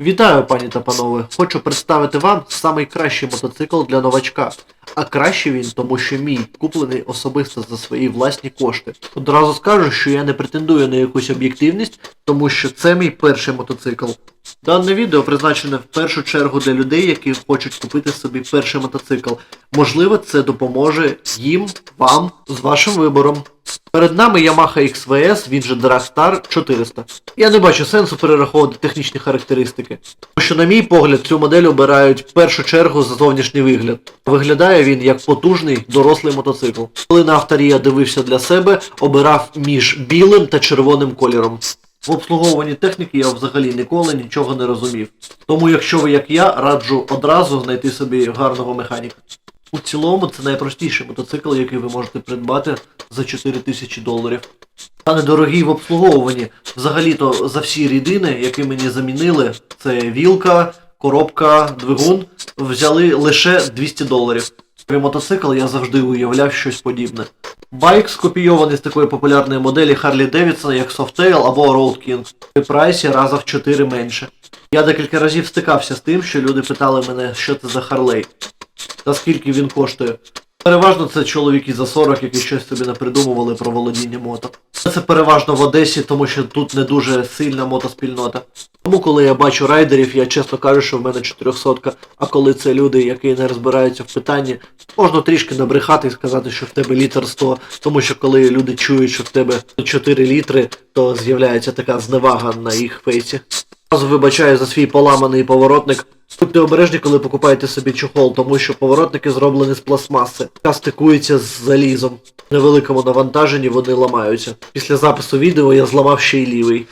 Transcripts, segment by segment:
Вітаю, пані та панове. Хочу представити вам самий кращий мотоцикл для новачка. А кращий він, тому що мій, куплений особисто за свої власні кошти. Одразу скажу, що я не претендую на якусь об'єктивність, тому що це мій перший мотоцикл. Дане відео призначене в першу чергу для людей, які хочуть купити собі перший мотоцикл. Можливо, це допоможе їм, вам з вашим вибором. Перед нами Yamaha XVS, він же Dragstar 400. Я не бачу сенсу перераховувати технічні характеристики. Тому що, на мій погляд, цю модель обирають в першу чергу за зовнішній вигляд. Виглядає він як потужний дорослий мотоцикл. Коли на авторі я дивився для себе, обирав між білим та червоним кольором. В обслуговуванні техніки я взагалі ніколи нічого не розумів. Тому, якщо ви як я, раджу одразу знайти собі гарного механіка. У цілому це найпростіший мотоцикл, який ви можете придбати за 4000 доларів. Та недорогий в обслуговуванні. Взагалі-то за всі рідини, які мені замінили, це вілка, коробка, двигун, взяли лише 200 доларів. При мотоцикл я завжди уявляв щось подібне. Байк скопійований з такої популярної моделі Harley Davidson, як Softail або Road King. При прайсі раза в 4 менше. Я декілька разів стикався з тим, що люди питали мене, що це за Харлей та скільки він коштує. Переважно це чоловіки за 40, які щось собі напридумували про володіння мото. Це переважно в Одесі, тому що тут не дуже сильна мотоспільнота. Тому коли я бачу райдерів, я чесно кажу, що в мене 400, а коли це люди, які не розбираються в питанні, можна трішки набрехати і сказати, що в тебе літр 100, тому що коли люди чують, що в тебе 4 літри, то з'являється така зневага на їх фейсі. Вибачаю за свій поламаний поворотник. Будьте обережні, коли покупаєте собі чохол, тому що поворотники зроблені з пластмаси, яка стикується з залізом. На великому навантаженні вони ламаються. Після запису відео я зламав ще й лівий.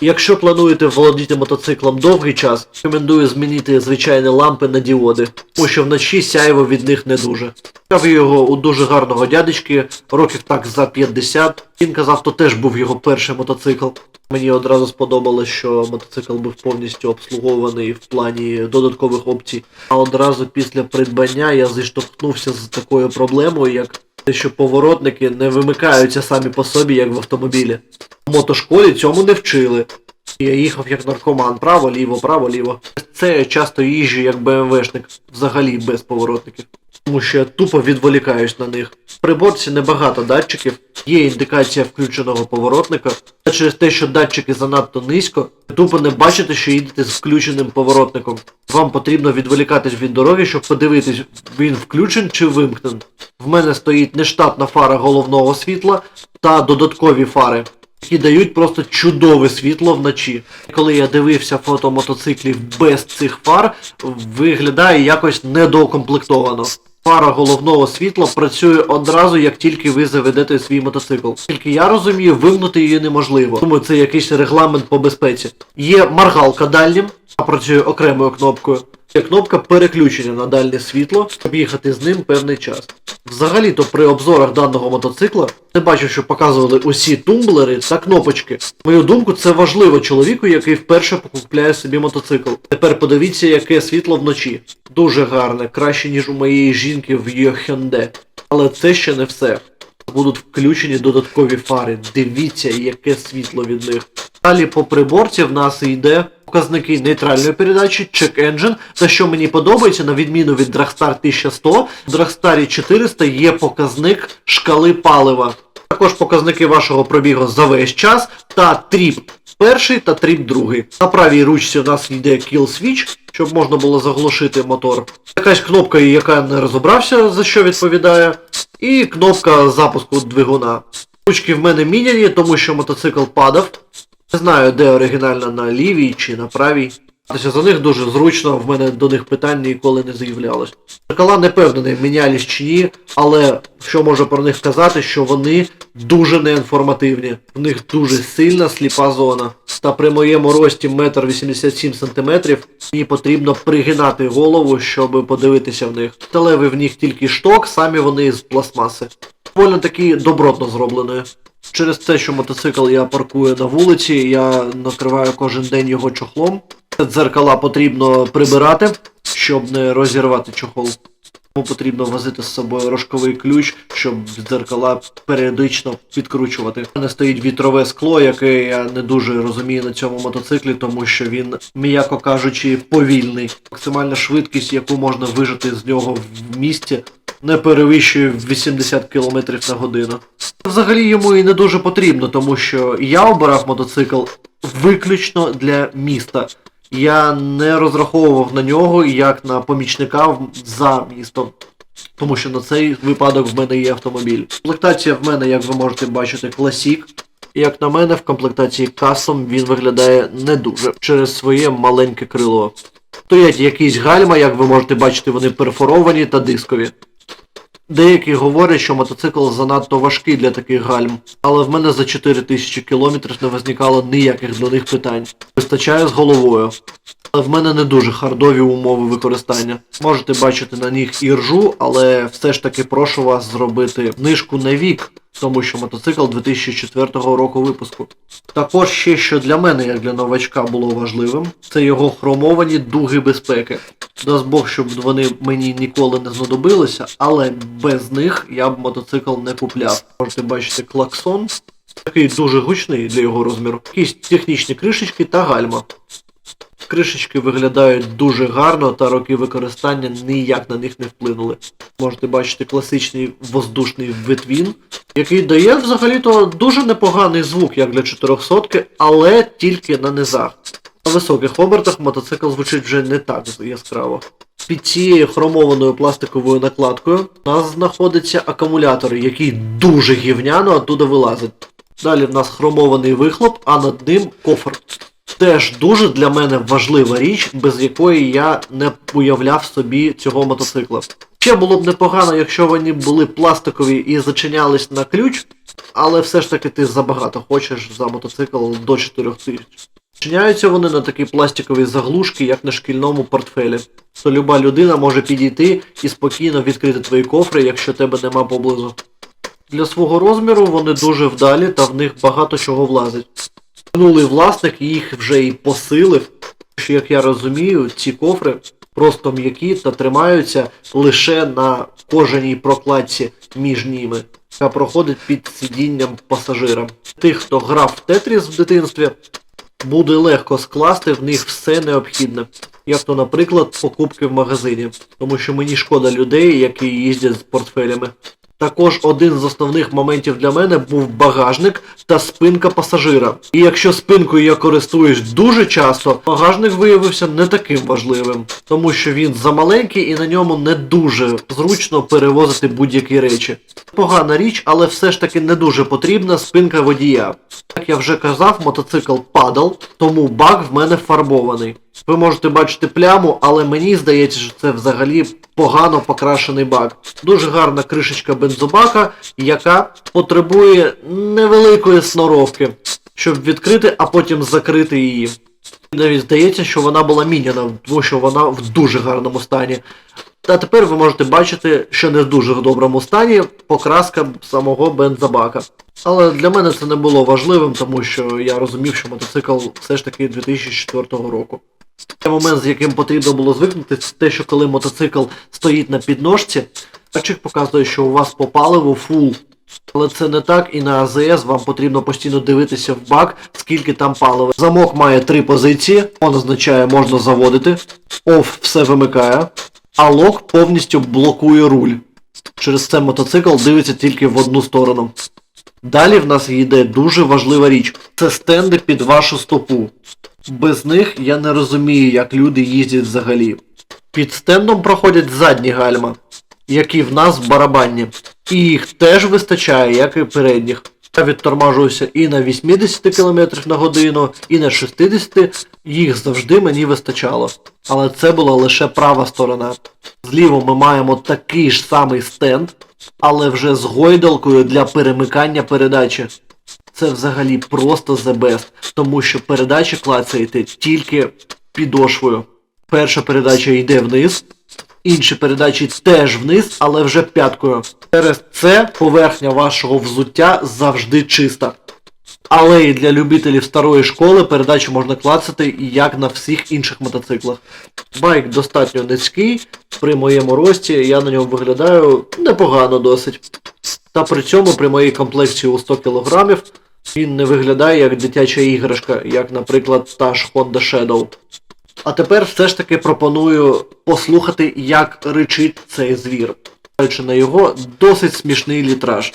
Якщо плануєте володіти мотоциклом довгий час, рекомендую змінити звичайні лампи на діоди, тому що вночі сяйво від них не дуже. Брав його у дуже гарного дядечки, років так за 50. Він казав, то теж був його перший мотоцикл. Мені одразу сподобалось, що мотоцикл був повністю обслугований в плані додаткових опцій. А одразу після придбання я зіштовхнувся з такою проблемою, як те, що поворотники не вимикаються самі по собі, як в автомобілі. В мотошколі цьому не вчили. Я їхав як наркоман, право, ліво, право, ліво. Це я часто їжджу як БМВшник, взагалі без поворотників. Тому що я тупо відволікаюсь на них. В приборці небагато датчиків, є індикація включеного поворотника, а через те, що датчики занадто низько, тупо не бачите, що їдете з включеним поворотником. Вам потрібно відволікатись від дороги, щоб подивитись, він включен чи вимкнен. В мене стоїть нештатна фара головного світла та додаткові фари, які дають просто чудове світло вночі. Коли я дивився фото мотоциклів без цих фар, виглядає якось недоукомплектовано. Фара головного світла працює одразу, як тільки ви заведете свій мотоцикл. Тільки я розумію, вимкнути її неможливо. Тому це якийсь регламент по безпеці. Є маргалка дальнім, працює окремою кнопкою. Є кнопка переключення на дальнє світло, щоб їхати з ним певний час. Взагалі-то при обзорах даного мотоцикла не бачу, що показували усі тумблери та кнопочки. Мою думку, це важливо чоловіку, який вперше покупляє собі мотоцикл. Тепер подивіться, яке світло вночі. Дуже гарне, краще, ніж у моєї жінки в Йохенде. Але це ще не все. Будуть включені додаткові фари. Дивіться, яке світло від них. Далі по приборці в нас йде показники нейтральної передачі, check engine, та що мені подобається, на відміну від Dragstar 1100, в Dragstar 400 є показник шкали палива. Також показники вашого пробігу за весь час та тріп перший та тріп другий. На правій ручці у нас йде kill switch, щоб можна було заглушити мотор. Якась кнопка, яка не розібрався, за що відповідає, і кнопка запуску двигуна. Ручки в мене міняні, тому що мотоцикл падав. Не знаю, де оригінальна на лівій чи на правій. За них дуже зручно, в мене до них питань ніколи не з'являлось. Зеркала не певнений, мінялись чи ні, але що можу про них сказати, що вони дуже неінформативні. В них дуже сильна сліпа зона. Та при моєму рості 1,87 см мені потрібно пригинати голову, щоб подивитися в них. Сталевий в них тільки шток, самі вони з пластмаси. Довольно таки добротно зробленою. Через те, що мотоцикл я паркую на вулиці, я накриваю кожен день його чохлом. Дзеркала потрібно прибирати, щоб не розірвати чохол. Тому потрібно возити з собою рожковий ключ, щоб дзеркала періодично підкручувати. У мене стоїть вітрове скло, яке я не дуже розумію на цьому мотоциклі, тому що він, м'яко кажучи, повільний. Максимальна швидкість, яку можна вижити з нього в місті, не перевищує 80 км на годину. Взагалі йому і не дуже потрібно, тому що я обирав мотоцикл виключно для міста. Я не розраховував на нього як на помічника за містом. Тому що на цей випадок в мене є автомобіль. Комплектація в мене, як ви можете бачити, класік. Як на мене, в комплектації кастом він виглядає не дуже через своє маленьке крило. Стоять якісь гальма, як ви можете бачити, вони перфоровані та дискові. Деякі говорять, що мотоцикл занадто важкий для таких гальм, але в мене за 4000 кілометрів не визникало ніяких до них питань. Вистачає з головою. Але в мене не дуже хардові умови використання. Можете бачити на них і ржу, але все ж таки прошу вас зробити знижку на вік, тому що мотоцикл 2004 року випуску. Також ще що для мене, як для новачка, було важливим, це його хромовані дуги безпеки. Дасть Бог, щоб вони мені ніколи не знадобилися, але без них я б мотоцикл не купляв. Можете бачити клаксон, такий дуже гучний для його розміру. Якісь технічні кришечки та гальма. Кришечки виглядають дуже гарно, та роки використання ніяк на них не вплинули. Можете бачити класичний воздушний витвін, який дає взагалі-то дуже непоганий звук, як для 400 але тільки на низах. На високих обертах мотоцикл звучить вже не так яскраво. Під цією хромованою пластиковою накладкою у нас знаходиться акумулятор, який дуже гівняно оттуда вилазить. Далі в нас хромований вихлоп, а над ним кофр. Теж дуже для мене важлива річ, без якої я не уявляв собі цього мотоцикла. Ще було б непогано, якщо вони були пластикові і зачинялись на ключ, але все ж таки ти забагато хочеш за мотоцикл до 4000. Зачиняються вони на такі пластикові заглушки, як на шкільному портфелі. То люба людина може підійти і спокійно відкрити твої кофри, якщо тебе нема поблизу. Для свого розміру вони дуже вдалі та в них багато чого влазить. Минулий власник їх вже і посилив, що, як я розумію, ці кофри просто м'які та тримаються лише на кожаній прокладці між ними, яка проходить під сидінням пасажира. Тих, хто грав в Тетріс в дитинстві, буде легко скласти в них все необхідне. Як то, наприклад, покупки в магазині, тому що мені шкода людей, які їздять з портфелями. Також один з основних моментів для мене був багажник та спинка пасажира. І якщо спинкою я користуюсь дуже часто, багажник виявився не таким важливим, тому що він замаленький і на ньому не дуже зручно перевозити будь-які речі. Погана річ, але все ж таки не дуже потрібна спинка водія. Як я вже казав, мотоцикл падал, тому бак в мене фарбований. Ви можете бачити пляму, але мені здається, що це взагалі погано покрашений бак. Дуже гарна кришечка бензобака, яка потребує невеликої сноровки, щоб відкрити, а потім закрити її. Навіть здається, що вона була міняна, тому що вона в дуже гарному стані. Та тепер ви можете бачити, що не в дуже доброму стані покраска самого бензобака. Але для мене це не було важливим, тому що я розумів, що мотоцикл все ж таки 2004 року. Той момент, з яким потрібно було звикнути, це те, що коли мотоцикл стоїть на підножці, датчик показує, що у вас по паливу фул. Але це не так, і на АЗС вам потрібно постійно дивитися в бак, скільки там палива. Замок має три позиції, он означає можна заводити, оф все вимикає, а лок повністю блокує руль. Через це мотоцикл дивиться тільки в одну сторону. Далі в нас йде дуже важлива річ. Це стенди під вашу стопу. Без них я не розумію, як люди їздять взагалі. Під стендом проходять задні гальма, які в нас барабанні. І їх теж вистачає, як і передніх. Я відтормажуюся і на 80 км на годину, і на 60, їх завжди мені вистачало. Але це була лише права сторона. Зліво ми маємо такий ж самий стенд, але вже з гойдалкою для перемикання передачі. Це взагалі просто the best, тому що передачі клацаєте тільки підошвою. Перша передача йде вниз, інші передачі теж вниз, але вже п'яткою. Через це поверхня вашого взуття завжди чиста. Але і для любителів старої школи передачу можна клацати як на всіх інших мотоциклах. Байк достатньо низький, при моєму рості я на ньому виглядаю непогано досить. Та при цьому при моїй комплекції у 100 кг він не виглядає як дитяча іграшка, як, наприклад, та ж Honda Shadow. А тепер все ж таки пропоную послухати, як ричить цей звір. На його досить смішний літраж.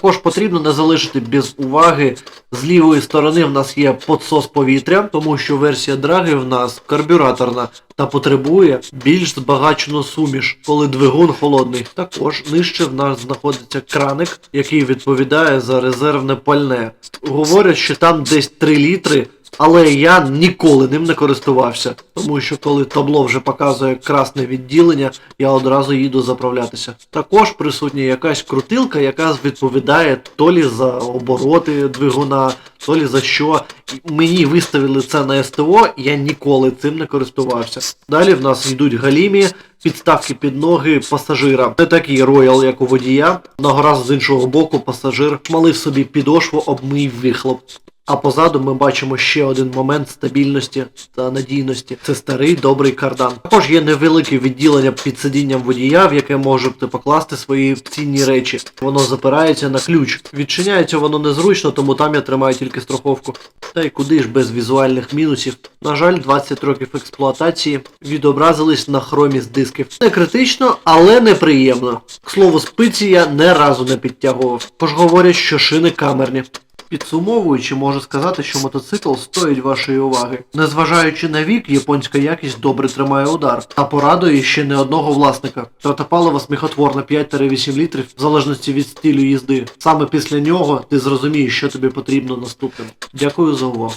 Також потрібно не залишити без уваги. З лівої сторони в нас є подсос повітря, тому що версія драги в нас карбюраторна та потребує більш збагачену суміш, коли двигун холодний. Також нижче в нас знаходиться краник, який відповідає за резервне пальне. Говорять, що там десь 3 літри. Але я ніколи ним не користувався, тому що коли табло вже показує красне відділення, я одразу їду заправлятися. Також присутня якась крутилка, яка відповідає то лі за обороти двигуна, то лі за що. Мені виставили це на СТО, я ніколи цим не користувався. Далі в нас йдуть галімі, підставки під ноги пасажира. Не такий роял, як у водія. Одного разу з іншого боку пасажир малив собі підошву, обмив вихлоп. А позаду ми бачимо ще один момент стабільності та надійності. Це старий добрий кардан. Також є невелике відділення під сидінням водія, в яке можете покласти свої цінні речі. Воно запирається на ключ. Відчиняється воно незручно, тому там я тримаю тільки страховку. Та й куди ж без візуальних мінусів. На жаль, 20 років експлуатації відобразились на хромі з дисків. Не критично, але неприємно. К слову, спиці я не разу не підтягував. Тож говорять, що шини камерні. Підсумовуючи, можу сказати, що мотоцикл стоїть вашої уваги. Незважаючи на вік, японська якість добре тримає удар, та порадує ще не одного власника. Трата сміхотворна 5-8 літрів, в залежності від стилю їзди. Саме після нього ти зрозумієш, що тобі потрібно наступним. Дякую за увагу.